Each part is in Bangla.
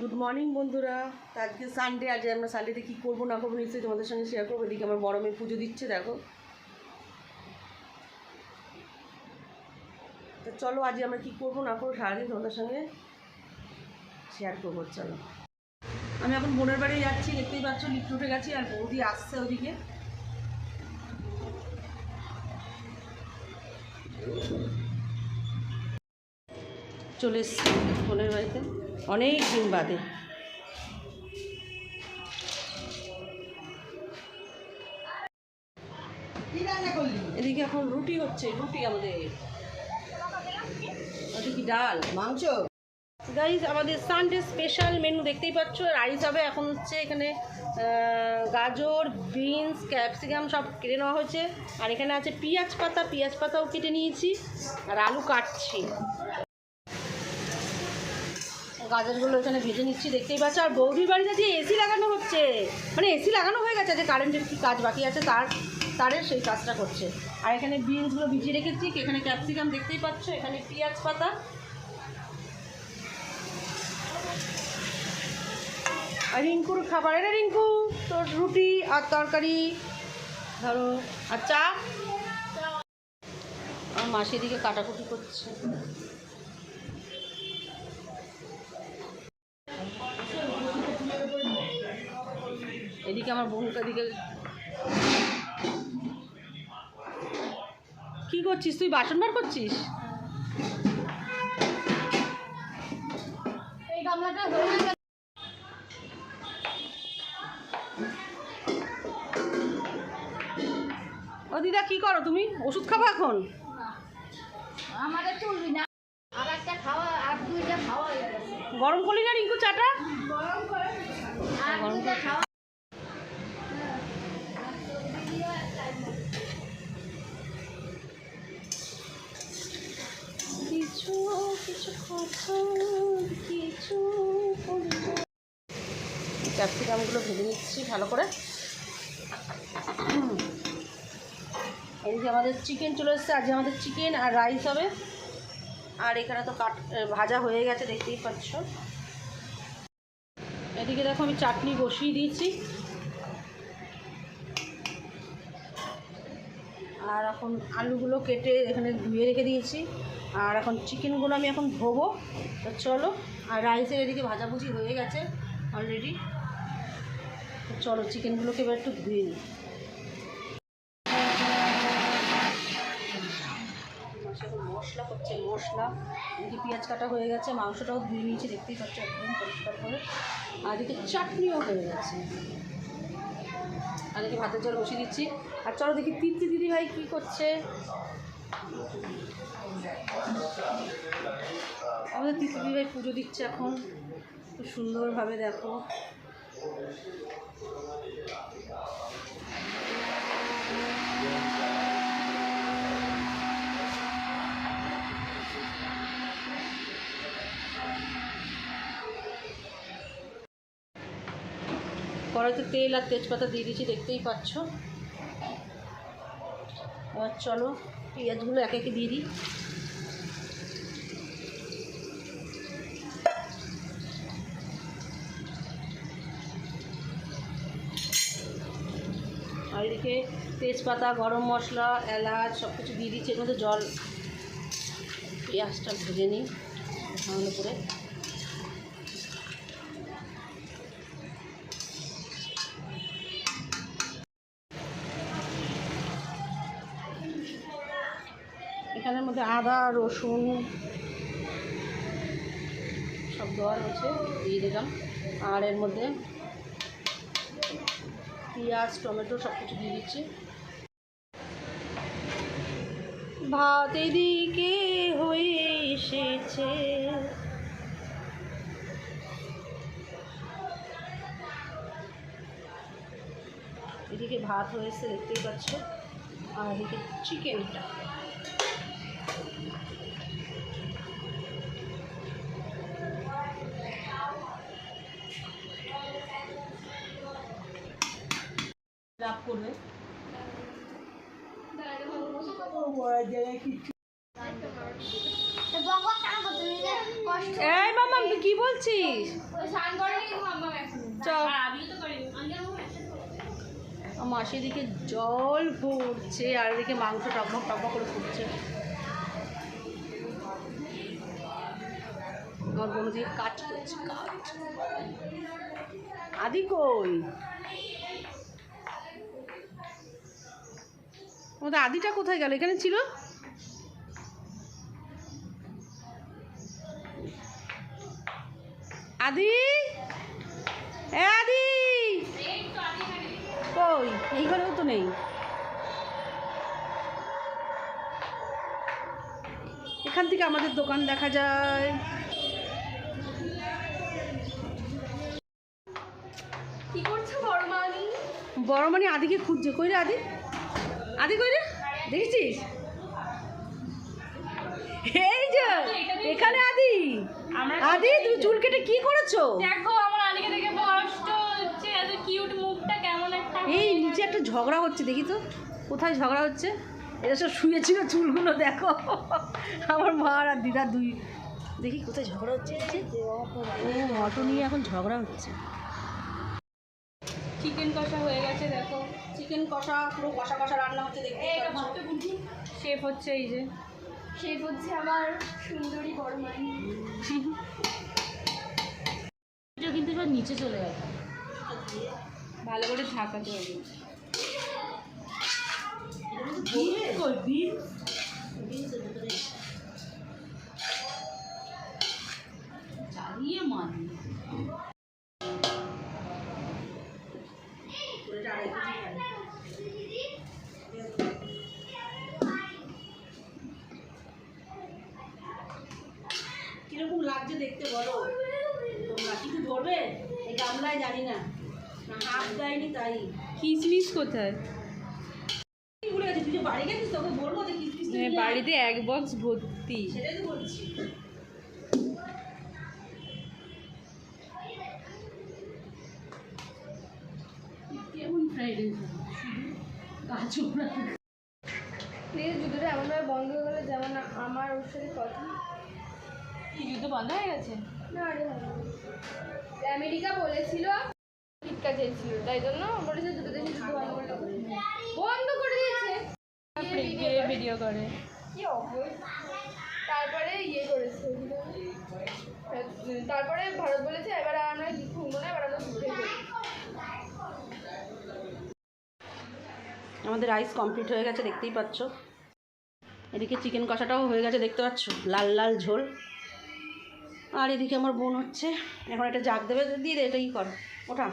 গুড মর্নিং বন্ধুরা। আজকে সানডে আজ আমরা সানডেতে কী করব না করব নিশ্চয়ই তোমাদের সঙ্গে শেয়ার করব। এদিকে আমার বড় মেয়ে পুজো দিচ্ছে, দেখো। তো চলো আজ আমরা কী করব না করব সারাদিন তোমাদের সঙ্গে শেয়ার করব, চলো। আমি এখন বোনের বাড়ি যাচ্ছি, দেখতেই পাচ্ছ লিফট উঠে গেছি, আর বৌদি আসছে ওদিকে। চলে এসছি বোনের বাড়িতে। অনেক দিন বাদে। এদিকে এখন রুটি হচ্ছে রুটি আমাদের। ওটা কি ডাল? মাংস? গাইজ আমাদের সানডে স্পেশাল মেনু দেখতেই পাচ্ছ। রাইস হবে এখন হচ্ছে এখানে গাজর বিনস ক্যাপসিকাম সব কেটে নেওয়া হয়েছে। আর এখানে আছে পেঁয়াজ পাতা। পেঁয়াজ পাতাও কেটে নিয়েছি। আর আলু কাটছি। গাজরগুলো এখানে ভেজে নিচ্ছি, দেখতেই পাচ্ছ? আর বৌদির বাড়িতে যে এসি লাগানো হচ্ছে মানে এসি লাগানো হয়ে গেছে যে কারেন্টের কী কাজ বাকি আছে, তার তারের সেই কাজটা করছে। আর এখানে বিনসগুলো ভিজিয়ে রেখেছি, এখানে ক্যাপসিকাম দেখতেই পাচ্ছ, এখানে পেঁয়াজ পাতা। আর রিঙ্কুর খাবার এটা রিঙ্কু? তোর রুটি আর তরকারি। ধরো, আর চা? আমার মাসি দিকে কাটাকুটি করছে। এদিকে আমার বোনটা দিকে কি করছিস? তুই বাসন বার করছিস? এই গামলাটা ও দিদা কি করো তুমি? ওষুধ খাব এখন? আমাদের তুলবি না আর একটা খাওয়া আর দুইটা খাওয়া হয়ে গেছে গরম করলি না রিঙ্কু চাটা? খাওয়া কিছু কিছু কথা কিছু ক্যাপসিকামগুলো ভেজে নিচ্ছি ভালো করে। এদিকে আমাদের চিকেন চলে এসছে আজকে আমাদের চিকেন আর রাইস হবে। আর এখানে তো কাট ভাজা হয়ে গেছে, দেখতেই পাচ্ছ। এদিকে দেখো আমি চাটনি বসিয়ে দিয়েছি। আর এখন আলুগুলো কেটে এখানে ধুয়ে রেখে দিয়েছি। আর এখন চিকেনগুলো আমি এখন ধোবো। তো চলো, আর রাইসের এদিকে ভাজাভুজি হয়ে গেছে অলরেডি। চলো, চিকেনগুলোকে এবার একটু ধুয়ে নিই। মশলা এদিকে পেঁয়াজ কাটা হয়ে গেছে, মাংসটাও ধুয়ে নিয়েছি, দেখতেই পাচ্ছ, একদম পরিষ্কার করে। আর এদিকে চাটনিও হয়ে গেছে। আর এদিকে ভাতের জল বসিয়ে দিচ্ছি। আর চলো দেখি তৃপ্তি দিদি ভাই কী করছে? আমাদের তৃপ্তি দিদি ভাই পুজো দিচ্ছে এখন। খুব সুন্দরভাবে দেখো। কড়াইতে তেল আর তেজপাতা দিয়ে দিয়েছি, দেখতেই পাচ্ছ। এবার চলো, পেঁয়াজগুলো একে একে দিয়ে দিই। আর এদিকে তেজপাতা, গরম মশলা, এলাচ সব কিছু দিয়ে দিচ্ছি, এর মধ্যে জল। পেঁয়াজটা ভেজে নিই, ভালো করে। মধ্যে আদা, রসুন, সব দেওয়া রয়েছে, দিয়ে দিলাম। আর এর মধ্যে পেঁয়াজ, টমেটো সব কিছু দিয়ে দিচ্ছি। ভাত এদিকে হয়ে এসেছে। এদিকে ভাত হয়েছে, দেখতেই পাচ্ছ। আর এদিকে চিকেনটা। এই মামা তুই কি বলছিস? মাসি দিকে জল পড়ছে আর এদিকে মাংস টকবক টকবক করে ফুটছে। আমার বোন দিকে কাজ করছে, কাজ আদি কই? আমাদের আদিটা কোথায় গেল? এখানে ছিল? আদি? এ আদি! কই? এই ঘরেও তো নেই। এখান থেকে আমাদের দোকান দেখা যায়। কি করছ বড় মামি বড় মানে আদিকে খুঁজছে। কই রে আদি? আদি কই রে? দেখেছিস? এই যে এখানে আদি। আদি তুমি চুল কেটে কি করেছ? দেখো আমার আলিকে দেখে কষ্ট হচ্ছে এত কিউট মুখটা কেমন একটা এই নিচে একটা ঝগড়া হচ্ছে দেখি তো। কোথায় ঝগড়া হচ্ছে? এটা সব শুয়েছিল চুলগুলো দেখো। আমার মা আর দিদা দুই। দেখি কোথায় ঝগড়া হচ্ছে? ও অটো নিয়ে এখন ঝগড়া হচ্ছে। চিকেন কষা হয়ে গেছে দেখো। চিকেন কষা পুরো কষা কষা রান্না হচ্ছে দেখতে শেফ হচ্ছে এই যে। শেফ বুঝছে আমার সুন্দরী বড় মানি কিন্তু সব নিচে চলে গেল ভালো করে ঢাকাতে হবে চালিয়ে তুই বাড়ি গেছিস তোকে বলব যে কিসমিস তুই নিয়ে আয়। বাড়িতে এক বক্স ভর্তি। সেটাই তো বলছি। কেমন ফ্রাইড রাইস কাজু প্লিজ জুতোটা এমনভাবে বন্ধ হয়ে গেলো যেমন আমার ওর সাথে কথা কি জুতো বন্ধ হয়ে গেছে? না রে আমেরিকা বলেছিল ভিক্ষা চেয়েছিল তাই জন্য বলেছে দুটো দেশে জুতো বন্ধ ভিডিও করে। কি তারপরে ইয়ে করেছে। তারপরে ভারত বলেছে এবার আমরা ঘুমবো না এবার আমরা আমাদের রাইস কমপ্লিট হয়ে গেছে দেখতেই পাচ্ছ। এদিকে চিকেন কষাটাও হয়ে গেছে দেখতে পাচ্ছ? লাল লাল ঝোল। আর এদিকে আমার বোন হচ্ছে। এখন একটা জাগ দেবে দিয়ে দে এটাই কর? ওটা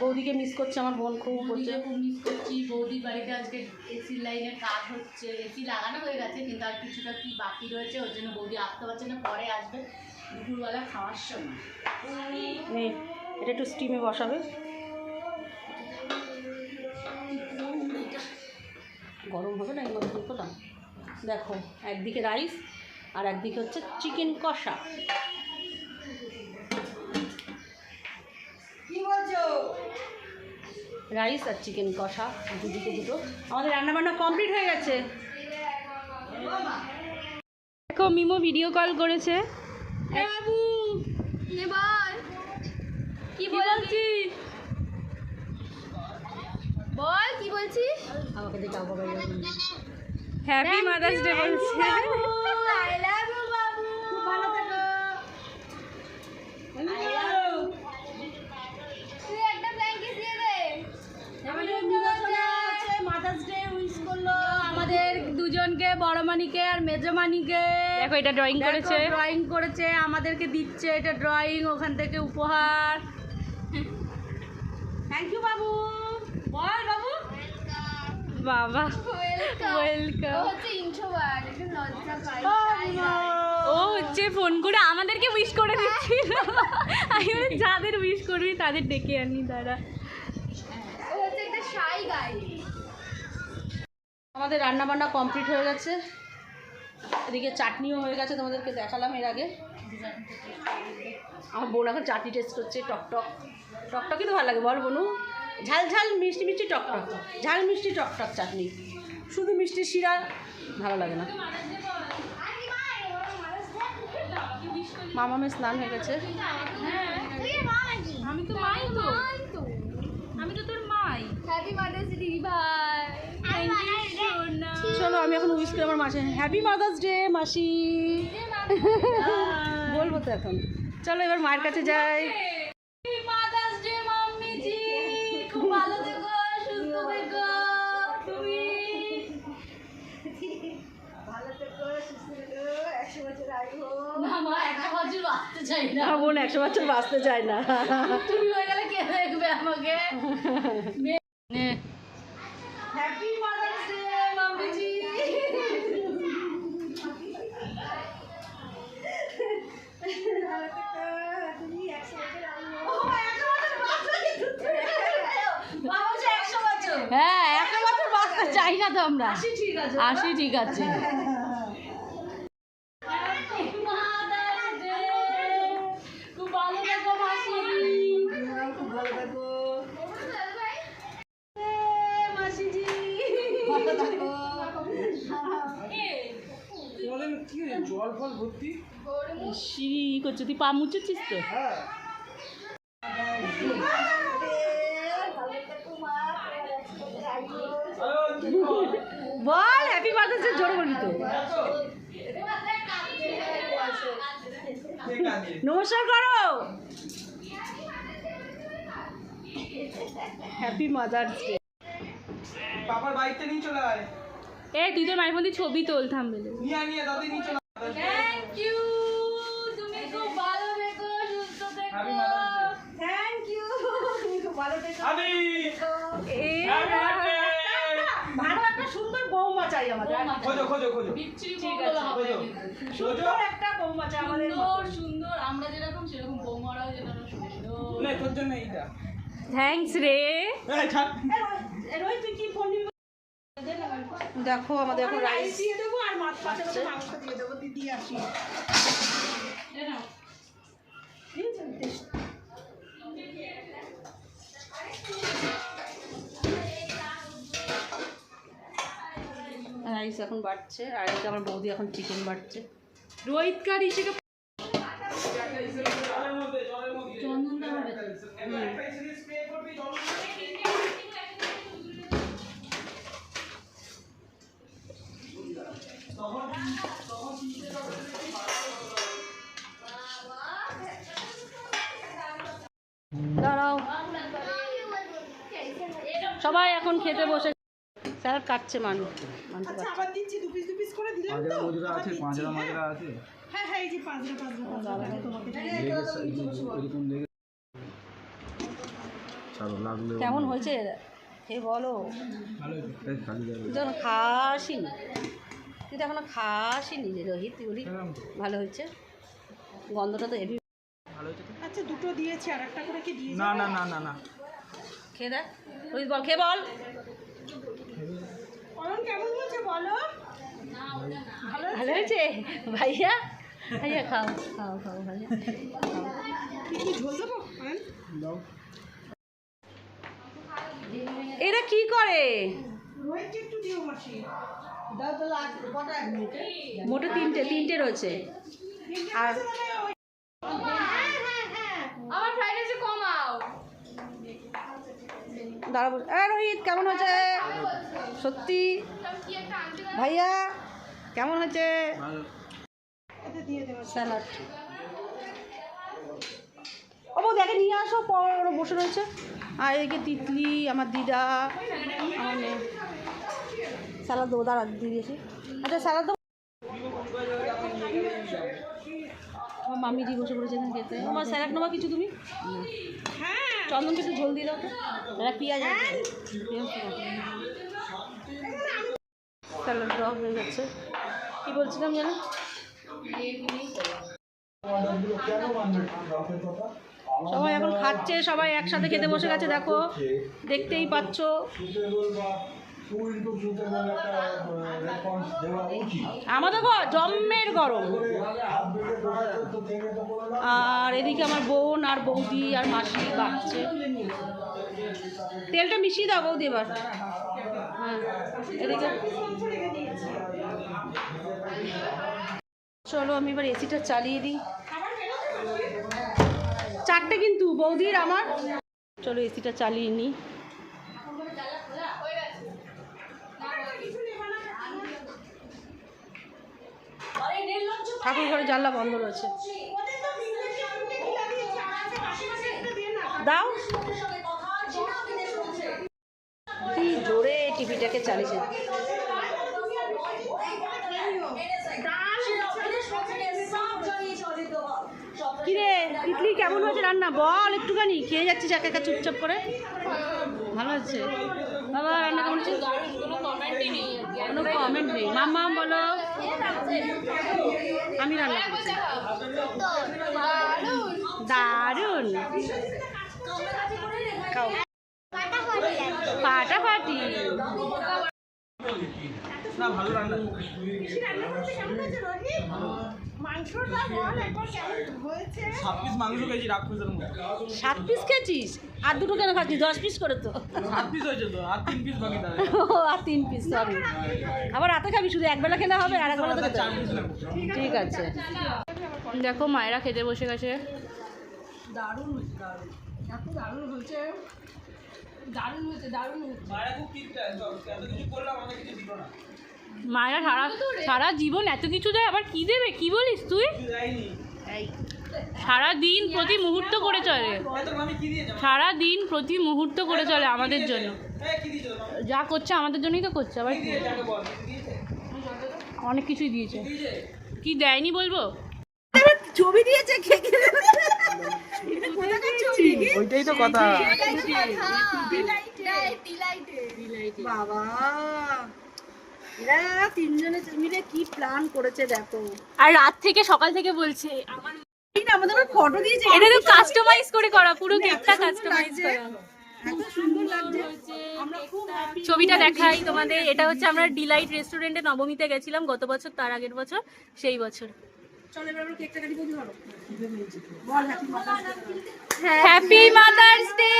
বৌদিকে মিস করছে আমার বোন খুব করছে খুব মিস করছি। বৌদির বাড়িতে আজকে এসি লাইনের কাজ হচ্ছে। এসি লাগানো হয়ে গেছে কিন্তু আর কিছুটা কি বাকি রয়েছে ওর জন্য বৌদি আসতে পারছে না পরে আসবে দুপুরবেলা খাওয়ার সময়। এটা একটু স্টিমে বসাবে। গরম হবে না দুটো দেখো একদিকে রাইস আর একদিকে হচ্ছে চিকেন কষা। রাইস আর চিকেন কষা দুদিকে দুটো। আমাদের রান্নাবান্না কমপ্লিট হয়ে গেছে। দেখো মিমো ভিডিও কল করেছে। বাবু কি বলছি? বল কি বলছিস? আমাকে দেখে আবার হ্যাপি মাদার্স ডে বলছে। মানিকে আর মেজো মানিকে দেখো এটা ড্রয়িং করেছে। ড্রয়িং করেছে আমাদেরকে দিচ্ছে এটা ড্রয়িং ওখান থেকে উপহার। থ্যাংক ইউ বাবু। বল বাবু। বাবা ওয়েলকাম ও হচ্ছে ফোন করে আমাদেরকে উইশ করে দিচ্ছিল। আমি যাদের উইশ করবি তাদের ডেকে আনি তারা ও হচ্ছে একটা শাই গাই আমাদের রান্না বান্না কমপ্লিট হয়ে গেছে। এদিকে চাটনিও হয়ে গেছে তোমাদেরকে দেখালাম এর আগে। আমার বোন এখন চাটনি টেস্ট করছে টকটক টক। টক তো ভালো লাগে বল বোনু। ঝাল ঝাল মিষ্টি মিষ্টি টকটক টক। ঝাল মিষ্টি টক টক চাটনি। শুধু মিষ্টি শিরা ভালো লাগে না। মামামের স্নান হয়ে গেছে। আমি তো মাই তো। আমি তো তোর মাই। হ্যাপি মাদার্স ডে ভাই থ্যাংক ইউ চলো আমি এখন উইশ করি আমার মাসি। হ্যাপি মাদার্স ডে মাসি। বলব তো এখন। চলো এবার মায়ের কাছে যাই। না বছর বাঁচতে চাই না বোন একশো বছর বাঁচতে চায় না। তুমি হয়ে গেলে কে দেখবে আমাকে হ্যাপি মাদার্স ডে মাম্মিজি হ্যাঁ একটা বছর বাঁচতে চাই না তো আমরা ঠিক আছে আসি ঠিক আছে খুব ভালো থেকো মাসি খুব ভালো থাকো মাসিজি তোমাদের ঠিক আছে। জল ফল ভর্তি? সিঁড়ি করছ তুই পা মুছেছিস তো। হ্যাঁ। জোরে বলবি তো। নমস্কার করো। হ্যাপি মাদার্স ডে পাপার বাইকটা নিয়ে চলে আয়। এ তুই তোর মায়ের মধ্যে ছবি তোল থামবে নিয়ে নিয়ে দাদি নিয়ে চলে থ্যাংক ইউ তুমি খুব ভালো থেকো সুস্থ থেকো Happy Mother's Day. Thank you ভালো থেকো আদি এই Happy birthday! ভালো একটা সুন্দর বৌমা চাই আমাদের খোঁজো খোঁজো খোঁজো। বিচ্ছিরি ঠিক বউগুলো আছে, হবে খোঁজো। কিন্তু। সুন্দর একটা বৌমা চাই আমাদের সুন্দর সুন্দর আমরা যেরকম সেরকম বৌমারাও যেরকম সুন্দর না তোর জন্য এইটা। থ্যাঙ্কস রে। রোহিত তুই কি ফোন নিবি দেখো আমাদের এখন রাইস দিয়ে দেবো আর মাছ মাংস দিয়ে দেবো দিদি আসি রাইস এখন বাড়ছে আর এদিকে আমার বৌদি এখন চিকেন বাড়ছে। রোহিত কার জল দাঁড়াও। সবাই এখন খেতে বসে স্যার কাটছে মানুষ মানতে পারছে আবার দিচ্ছি দু পিস দু পিস করে দিলাম তো? মাজরা আছে মাজরা মাজরা আছে। হ্যাঁ হ্যাঁ এই যে পাঁচটা পাঁচটা পাঁচটা তোমাকে চলো লাগলে। কেমন হয়েছে? হে বলো। এখনও খাসিনি তুই তো এখনও খাসিনি রে রোহিত তুই বলি ভালো হয়েছে? গন্ধটা তো হেভি আচ্ছা দুটো দিয়েছি আর একটা করে কি দিয়ে না না না না না। খেয়ে দেখ। রোহিত বল খেয়ে বল। কেমন হয়েছে বলো? ভালো হয়েছে? ভাইয়া? ভাইয়া খাও খাও খাও ভাইয়া। এরা কি করে? মোটে তিনটে তিনটে রয়েছে। আর আমার ফ্রাইড রাইসে কমাও দাঁড়াবো। এ, রোহিত, কেমন হয়েছে? সত্যি? ভাইয়া, কেমন হয়েছে? দিয়ে স্যালাড। ও দেখে নিয়ে আসো ওরা বসে রয়েছে। আর এদিকে তিতলি, আমার দিদা, আমার মেয়ে। স্যালাড দেবো, দাঁড়া, দিয়ে দিয়েছি। আচ্ছা স্যালাড দেবো। আমার মামিজি বসে পড়েছে খেতে। আমার স্যালাড নেওয়া কিছু তুমি? হ্যাঁ চন্দনকে কিছু ঝোল দিয়ে দাও তো। দাদা পেঁয়াজ আছে স্যালাড দেওয়া হয়ে গেছে। কী বলছিলাম জানো? সবাই এখন খাচ্ছে সবাই একসাথে খেতে বসে গেছে দেখো। দেখতেই পাচ্ছ। আমাদের ঘর, জম্মের গরম। আর এদিকে আমার বোন আর বৌদি আর মাসি বাড়ছে তেলটা মিশিয়ে দাও বৌদি এবার। হ্যাঁ এদিকে। চলো, আমি এবার এসিটা চালিয়ে দিই। চারটে কিন্তু, বৌদির, আমার। চলো এসিটা চালিয়ে নিই। ঠাকুর ঘরে জানলা বন্ধ রয়েছে। দাও। কি জোরে টিভিটাকে চালিয়েছে। কিরে ইডলি কেমন হয়েছে রান্না? বল একটুখানি। খেয়ে যাচ্ছিস একা একা চুপচাপ করে? ভালো হচ্ছে বাবা রান্না কেমন হচ্ছে কোনো কমেন্ট নেই। মাম্মা বলো। আমি রান্না করছি। দারুণ। না ভালো রান্না সাত পিস খেয়েছিস? আর দুটো কেন খাচ্ছিস? দশ পিস করে তো। সাত পিস হয়েছে তো আর তিন পিস বাকি ও আর তিন পিস সরি আবার রাতে খাবি শুধু একবেলা খেলে হবে আর একবেলা তো ঠিক আছে। দেখো মায়েরা খেতে বসে গেছে। দারুণ হয়েছে দারুণ। এত দারুণ হয়েছে। দারুণ হয়েছে দারুণ হয়েছে। মায়েরা খুব ঠিক এত কিছু করলাম আমাকে কিছু দিল না। মায়েরা সারা সারা জীবন এত কিছু দেয় আবার কি দেবে? কি বলিস তুই? সারা দিন প্রতি মুহূর্ত করে চলে। সারা দিন প্রতি মুহূর্ত করে চলে আমাদের জন্য। যা করছে আমাদের জন্যই তো করছে আবার অনেক কিছুই দিয়েছে। দিয়েছে কি দেয়নি বলব? ছবি দিয়েছে ওইটাই তো কথা। বাবা। এরা তিনজনে মিলে কি প্ল্যান করেছে দেখো। আর রাত থেকে সকাল থেকে বলছে। এই আমাদের ফটো দিয়েছে এটা তো কাস্টমাইজ করে করা পুরো কেকটা কাস্টমাইজ করা। ছবিটা দেখাই তোমাদের। এটা হচ্ছে আমরা ডিলাইট রেস্টুরেন্টে নবমীতে গেছিলাম গত বছর তার আগের বছর সেই বছর। Happy mother's day